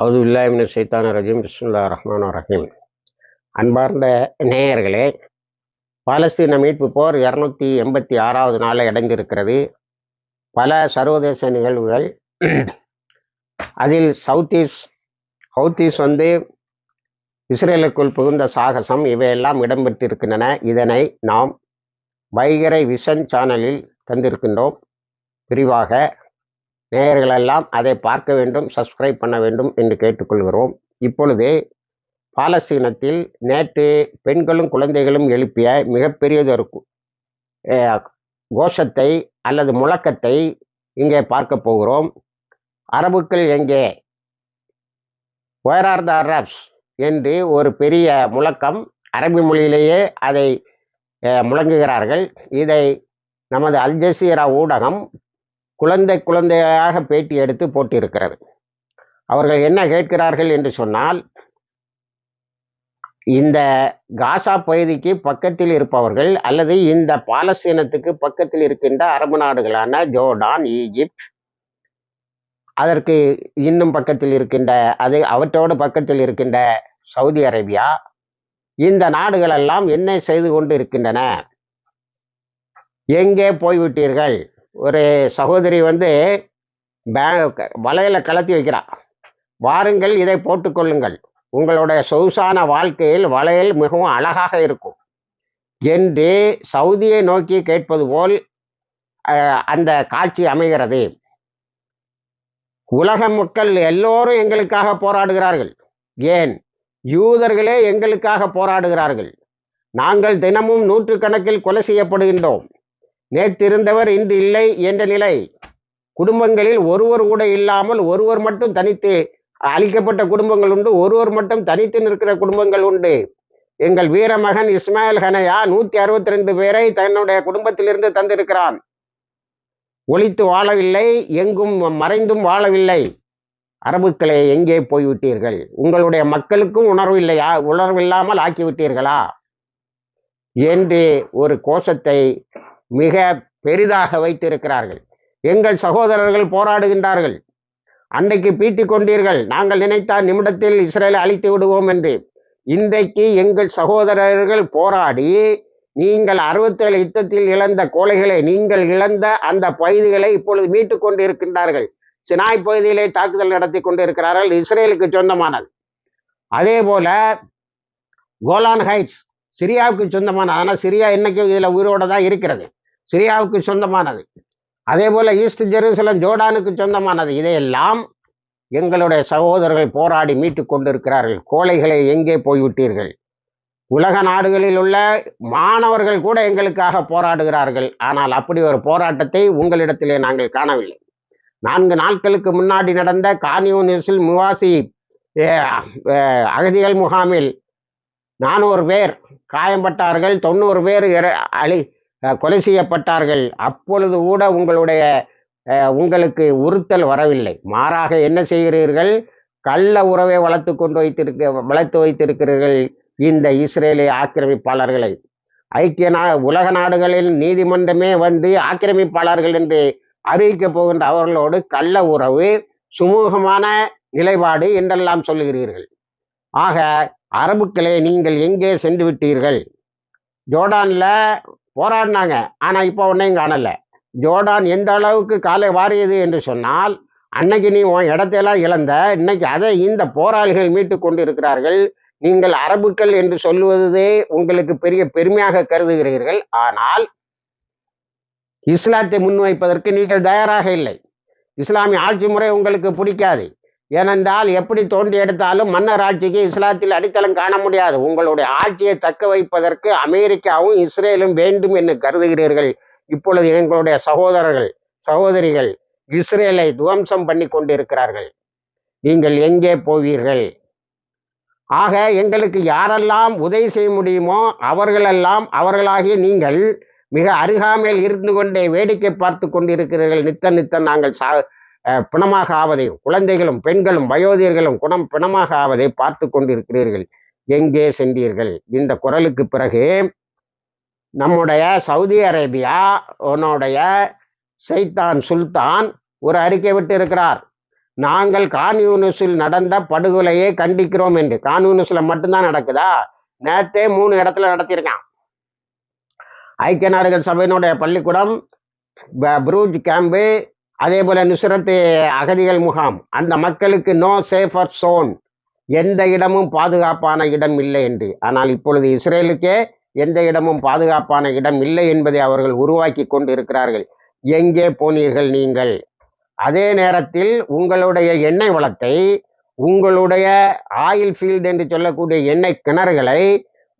அவது இல்லாமின சைத்தான ரஜீம் பிஸ்முல்லா ரஹ்மான் ரஹீம். அன்பார்ந்த நேயர்களே பாலஸ்தீன மீட்பு போர் இரநூத்தி எண்பத்தி ஆறாவது நாளில் அடைந்திருக்கிறது. பல சர்வதேச நிகழ்வுகள். அதில் சவுத்தீஸ் ஹவுத்தீஸ் வந்து இஸ்ரேலுக்குள் புகுந்த சாகசம் இவையெல்லாம் இடம்பெற்றிருக்கின்றன. இதனை நாம் வைகரை விஷன் சேனலில் தந்திருக்கின்றோம். விரிவாக நேயர்களெல்லாம் அதை பார்க்க வேண்டும் சப்ஸ்கிரைப் பண்ண வேண்டும் என்று கேட்டுக்கொள்கிறோம். இப்பொழுது பாலஸ்தீனத்தில் நேற்று பெண்களும் குழந்தைகளும் எழுப்பிய மிகப்பெரியதொரு கு- கோஷத்தை அல்லது முழக்கத்தை இங்கே பார்க்க போகிறோம். அரபுக்கள் எங்கே? வேர் ஆர் த அரப்ஸ் என்று ஒரு பெரிய முழக்கம் அரபி மொழியிலேயே அதை முழங்குகிறார்கள். இதை நமது அல் ஜசீரா ஊடகம் குழந்தை குழந்தையாக பேட்டி எடுத்து போட்டிருக்கிறது. அவர்கள் என்ன கேட்கிறார்கள் என்று சொன்னால் இந்த காசா பகுதிக்கு பக்கத்தில் இருப்பவர்கள் அல்லது இந்த பாலஸ்தீனத்துக்கு பக்கத்தில் இருக்கின்ற அரபு நாடுகளான ஜோர்டான் ஈஜிப்ட் அதற்கு இன்னும் பக்கத்தில் இருக்கின்ற அது அவற்றோடு பக்கத்தில் இருக்கின்ற சவுதி அரேபியா இந்த நாடுகளெல்லாம் என்ன செய்து கொண்டு இருக்கின்றன? எங்கே போய்விட்டீர்கள்? ஒரு சகோதரி வந்து பே வலையில கலத்தி வைக்கிறா. வாருங்கள் இதை போட்டுக்கொள்ளுங்கள் உங்களுடைய சொகுசான வாழ்க்கையில் வளையல் மிகவும் அழகாக இருக்கும். என்று சவுதியை நோக்கி கேட்பது போல் அந்த காட்சி அமைகிறது. உலக மக்கள் எல்லோரும் எங்களுக்காக போராடுகிறார்கள். ஏன்? யூதர்களே எங்களுக்காக போராடுகிறார்கள். நாங்கள் தினமும் நூற்றுக்கணக்கில் கொலை செய்யப்படுகின்றோம். நேற்றிருந்தவர் இன்று இல்லை என்ற நிலை. குடும்பங்களில் ஒருவர் கூட இல்லாமல் ஒருவர் மட்டும் தனித்து அழிக்கப்பட்ட குடும்பங்கள் உண்டு ஒருவர் மட்டும் தனித்து நிற்கிற குடும்பங்கள் உண்டு. எங்கள் வீரமகன் இஸ்மாயில் ஹனையா நூத்தி அறுபத்தி ரெண்டு பேரை தன்னுடைய குடும்பத்திலிருந்து தந்திருக்கிறான். ஒழித்து வாழவில்லை எங்கும் மறைந்தும் வாழவில்லை. அரபுக்களே எங்கே போய்விட்டீர்கள்? உங்களுடைய மக்களுக்கும் உணர்வு இல்லையா? உணர்வு இல்லாமல் ஆக்கிவிட்டீர்களா? என்று ஒரு கோஷத்தை மிக பெரிதாக வைத்திருக்கிறார்கள். எங்கள் சகோதரர்கள் போராடுகின்றார்கள். அன்றைக்கு பீட்டிக் கொண்டீர்கள். நாங்கள் நினைத்தால் நிமிடத்தில் இஸ்ரேலை அழித்து விடுவோம் என்று. இன்றைக்கு எங்கள் சகோதரர்கள் போராடி நீங்கள் அறுபத்தேழு யுத்தத்தில் இழந்த கோழைகளை நீங்கள் இழந்த அந்த பகுதிகளை இப்பொழுது மீட்டுக் கொண்டிருக்கின்றார்கள். சினாய் பகுதியிலே தாக்குதல் நடத்தி கொண்டிருக்கிறார்கள். இஸ்ரேலுக்கு சொந்தமானது. அதே போல கோலான் ஹைட்ஸ் சிரியாவுக்கு சொந்தமானது. ஆனால் சிரியா இன்னைக்கு இதில் உயிரோடு தான் இருக்கிறது. சிரியாவுக்கு சொந்தமானது. அதே போல ஈஸ்ட் ஜெருசலம் ஜோர்டானுக்கு சொந்தமானது. இதையெல்லாம் எங்களுடைய சகோதரர்கள் போராடி மீட்டு கொண்டிருக்கிறார்கள். கோழைகளை எங்கே போய்விட்டீர்கள்? உலக நாடுகளில் உள்ள மாணவர்கள் கூட எங்களுக்காக போராடுகிறார்கள். ஆனால் அப்படி ஒரு போராட்டத்தை உங்களிடத்திலே நாங்கள் காணவில்லை. நான்கு நாட்களுக்கு முன்னாடி நடந்த கான்யூனிஸில் முவாசி அகதிகள் முகாமில் நானூறு பேர் காயம்பட்டார்கள். தொண்ணூறு பேர் இற- அழி கொலை செய்யப்பட்டார்கள். அப்பொழுது கூட உங்களுடைய உங்களுக்கு உறுத்தல் வரவில்லை. மாறாக என்ன செய்கிறீர்கள்? கள்ள உறவை வளர்த்து கொண்டு வைத்திருக்க வளர்த்து வைத்திருக்கிறீர்கள் இந்த இஸ்ரேலிய ஆக்கிரமிப்பாளர்களை. ஐக்கிய நா உலக நாடுகளில் நீதிமன்றமே வந்து ஆக்கிரமிப்பாளர்கள் என்று அறிவிக்கப் போகின்ற அவர்களோடு கள்ள உறவு சுமூகமான நிலைப்பாடு என்றெல்லாம் சொல்லுகிறீர்கள். ஆக அரபுக்களே நீங்கள் எங்கே சென்று விட்டீர்கள் ஜோர்டானில் போராடினாங்க. ஆனா இப்போ ஒன்னையும் காணல. ஜோர்டான் எந்த அளவுக்கு காலை வாரியது என்று சொன்னால் அன்னைக்கு நீ உன் இடத்தையெல்லாம் இழந்த இன்னைக்கு அதை இந்த போராளிகள் மீட்டு கொண்டு இருக்கிறார்கள் நீங்கள் அரபுக்கள் என்று சொல்லுவதே உங்களுக்கு பெரிய பெருமையாக கருதுகிறீர்கள். ஆனால் இஸ்லாத்தை முன்வைப்பதற்கு நீங்கள் தயாராக இல்லை. இஸ்லாமிய ஆட்சி முறை உங்களுக்கு பிடிக்காது. ஏனென்றால் எப்படி தோண்டி எடுத்தாலும் மன்னர் ஆட்சிக்கு இஸ்லாத்தில் அடித்தளம் காண முடியாது. உங்களுடைய ஆட்சியை தக்க வைப்பதற்கு அமெரிக்காவும் இஸ்ரேலும் வேண்டும் என்று கருதுகிறீர்கள். இப்பொழுது எங்களுடைய சகோதரர்கள் சகோதரிகள் இஸ்ரேலை துவம்சம் பண்ணி கொண்டிருக்கிறார்கள். நீங்கள் எங்கே போவீர்கள்? ஆக எங்களுக்கு யாரெல்லாம் உதவி செய்ய முடியுமோ அவர்களெல்லாம் அவர்களாகிய நீங்கள் மிக அருகாமையில் இருந்து கொண்டே வேடிக்கை பார்த்து கொண்டிருக்கிறீர்கள். நித்த நித்த நாங்கள் சா பிணமாக ஆவதை குழந்தைகளும் பெண்களும் வயோதியர்களும் குணம் பிணமாக ஆவதை பார்த்து கொண்டிருக்கிறீர்கள். எங்கே சென்றீர்கள்? இந்த குரலுக்கு பிறகு நம்முடைய சவுதி அரேபியா உன்னுடைய சைத்தான் சுல்தான் ஒரு அறிக்கை விட்டு இருக்கிறார் நாங்கள் கான்யூனிஸில் நடந்த படுகொலையை கண்டிக்கிறோம் என்று. கான்யூனிஸில் மட்டும்தான் நடக்குதா? நேத்தே மூணு இடத்துல நடத்தியிருக்கான். ஐக்கிய நாடுகள் சபையினுடைய பள்ளிக்கூடம் புரூஜ் கேம்பு அதே போல நுசரத்து அகதிகள் முகாம். அந்த மக்களுக்கு நோ சேஃபர் சோன் எந்த இடமும் பாதுகாப்பான இடம் இல்லை என்று. ஆனால் இப்பொழுது இஸ்ரேலுக்கே எந்த இடமும் பாதுகாப்பான இடம் இல்லை என்பதை அவர்கள் உருவாக்கி கொண்டு இருக்கிறார்கள் எங்கே போனீர்கள் நீங்கள்? அதே நேரத்தில் உங்களுடைய எண்ணெய் வளத்தை உங்களுடைய ஆயில் ஃபீல்டு என்று சொல்லக்கூடிய எண்ணெய் கிணறுகளை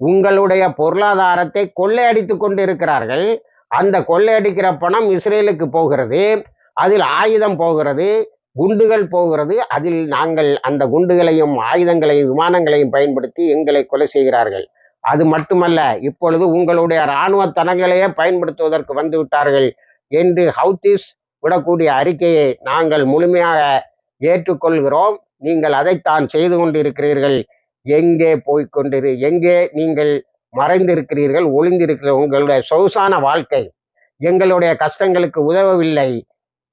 உங்களுடைய பொருளாதாரத்தை கொள்ளையடித்து கொண்டு இருக்கிறார்கள் அந்த கொள்ளையடிக்கிற பணம் இஸ்ரேலுக்கு போகிறது. அதில் ஆயுதம் போகிறது குண்டுகள் போகிறது. அதில் நாங்கள் அந்த குண்டுகளையும் ஆயுதங்களையும் விமானங்களையும் பயன்படுத்தி எங்களை கொலை செய்கிறார்கள். அது மட்டுமல்ல இப்பொழுது உங்களுடைய இராணுவ தனங்களையே பயன்படுத்துவதற்கு வந்து விட்டார்கள் என்று ஹவுத்திஸ் விடக்கூடிய அறிக்கையை நாங்கள் முழுமையாக ஏற்றுக்கொள்கிறோம். நீங்கள் அதைத்தான் செய்து கொண்டிருக்கிறீர்கள். எங்கே போய்க் கொண்டிரு எங்கே நீங்கள் மறைந்திருக்கிறீர்கள் ஒளிந்திருக்கிற உங்களுடைய சொகுசான வாழ்க்கை. எங்களுடைய கஷ்டங்களுக்கு உதவவில்லை.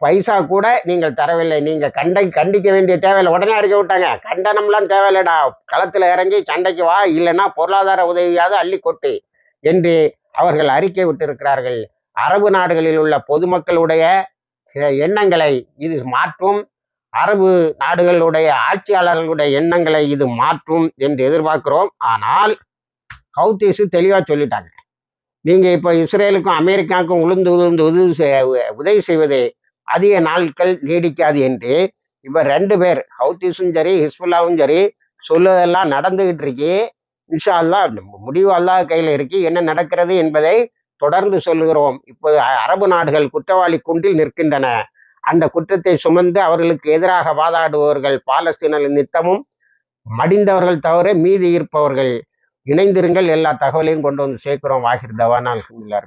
பைசா கூட நீங்கள் தரவில்லை. நீங்கள் கண்டை கண்டிக்க வேண்டிய தேவையில்லை. உடனே அடிக்க விட்டாங்க. கண்டனம்லாம் தேவையில்லைடா. களத்தில் இறங்கி சண்டைக்கு வா. இல்லைன்னா பொருளாதார உதவியாவது அள்ளி கொட்டு என்று அவர்கள் அறிக்கை விட்டிருக்கிறார்கள். அரபு நாடுகளில் உள்ள பொதுமக்களுடைய எண்ணங்களை இது மாற்றும். அரபு நாடுகளுடைய ஆட்சியாளர்களுடைய எண்ணங்களை இது மாற்றும் என்று எதிர்பார்க்கிறோம். ஆனால் ஹவுத்தீஸு தெளிவாக சொல்லிட்டாங்க. நீங்கள் இப்போ இஸ்ரேலுக்கும் அமெரிக்காவுக்கும் உளுந்து உளுந்து உதவி உதவி செய்வது அதிக நாட்கள் நீடிக்காது என்று இப்ப ரெண்டு பேர் ஹவுத்திஸும் சரி ஹிஸ்புல்லாவும் சரி சொல்லுவதெல்லாம் நடந்துகிட்டு இருக்கு. இன்ஷா அல்லாஹ் முடிவு அல்லாஹ் கையில் இருக்கு. என்ன நடக்கிறது என்பதை தொடர்ந்து சொல்லுகிறோம். இப்போது அரபு நாடுகள் குற்றவாளி குண்டில் நிற்கின்றன. அந்த குற்றத்தை சுமந்து அவர்களுக்கு எதிராக வாதாடுபவர்கள் பாலஸ்தீன நித்தமும் மடிந்தவர்கள் தவிர மீதி இருப்பவர்கள் இணைந்திருங்கள். எல்லா தகவலையும் கொண்டு வந்து சேர்க்கிறோம். வாகிர் தவானா அல்ஹம்துலில்லாஹ்